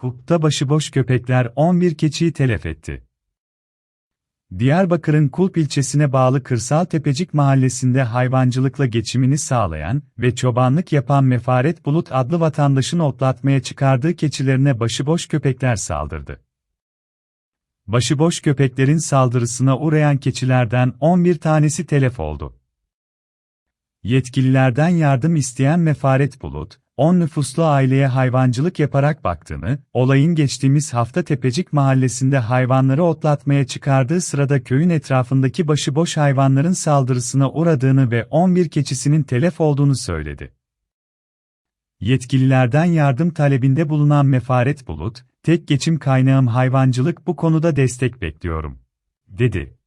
Hukukta başıboş köpekler 11 keçiyi telef etti. Diyarbakır'ın Kulp ilçesine bağlı Kırsal Tepecik mahallesinde hayvancılıkla geçimini sağlayan ve çobanlık yapan Mefaret Bulut adlı vatandaşın otlatmaya çıkardığı keçilerine başıboş köpekler saldırdı. Başıboş köpeklerin saldırısına uğrayan keçilerden 11 tanesi telef oldu. Yetkililerden yardım isteyen Mefaret Bulut, 10 nüfuslu aileye hayvancılık yaparak baktığını, olayın geçtiğimiz hafta Tepecik mahallesinde hayvanları otlatmaya çıkardığı sırada köyün etrafındaki başıboş hayvanların saldırısına uğradığını ve 11 keçisinin telef olduğunu söyledi. Yetkililerden yardım talebinde bulunan Mefaret Bulut, tek geçim kaynağım hayvancılık bu konuda destek bekliyorum, dedi.